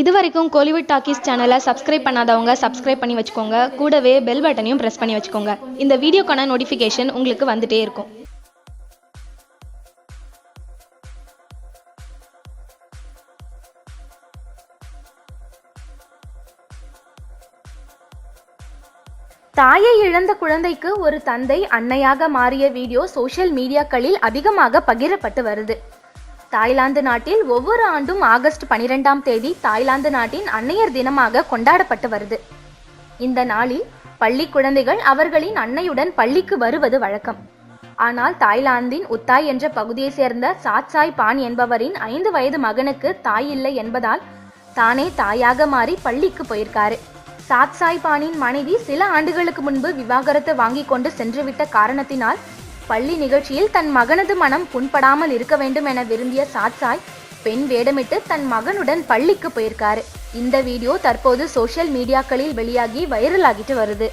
இது வரைக்கும் கோலிவுட் டாக்கீஸ் சேனலை சப்ஸ்கிரைப் பண்ணாதவங்க சப்ஸ்கிரைப் பண்ணி வச்சுக்கோங்க. கூடவே பெல் பட்டனையும் ப்ரெஸ் பண்ணி வச்சுக்கோங்க. இந்த வீடியோக்கான நோட்டிஃபிகேஷன் உங்களுக்கு வந்துட்டே இருக்கும். தாயை இழந்த குழந்தைக்கு ஒரு தந்தை அன்னையாக மாறிய வீடியோ சோஷியல் மீடியாக்களில் அதிகமாக பகிரப்பட்டு வருது. தாய்லாந்து நாட்டில் ஒவ்வொரு ஆண்டும் ஆகஸ்ட் பனிரெண்டாம் தேதி தாய்லாந்து நாட்டின் அன்னையர் தினமாக கொண்டாடப்பட்டு வருது. இந்த நாளில் பள்ளி குழந்தைகள் அவர்களின் அன்னையுடன் பள்ளிக்கு வருவது வழக்கம். ஆனால் தாய்லாந்தின் உத்தாய் என்ற பகுதியைச் சேர்ந்த சாத்சாய் பான் என்பவரின் ஐந்து வயது மகனுக்கு தாய் இல்லை என்பதால் தானே தாயாக மாறி பள்ளிக்கு போயிருக்காரு. சாத்சாய் பானின் மனைவி சில ஆண்டுகளுக்கு முன்பு விவாகரத்து வாங்கி கொண்டு சென்றுவிட்ட காரணத்தினால் பள்ளி நிகழ்ச்சியில் தன் மகனது மனம் புண்படாமல் இருக்க வேண்டும் என விரும்பிய சாட்சாய் பெண் வேடமிட்டு தன் மகனுடன் பள்ளிக்கு போயிருக்காரு. இந்த வீடியோ தற்போது சோஷியல் மீடியாக்களில் வெளியாகி வைரல் ஆகிட்டு வருது.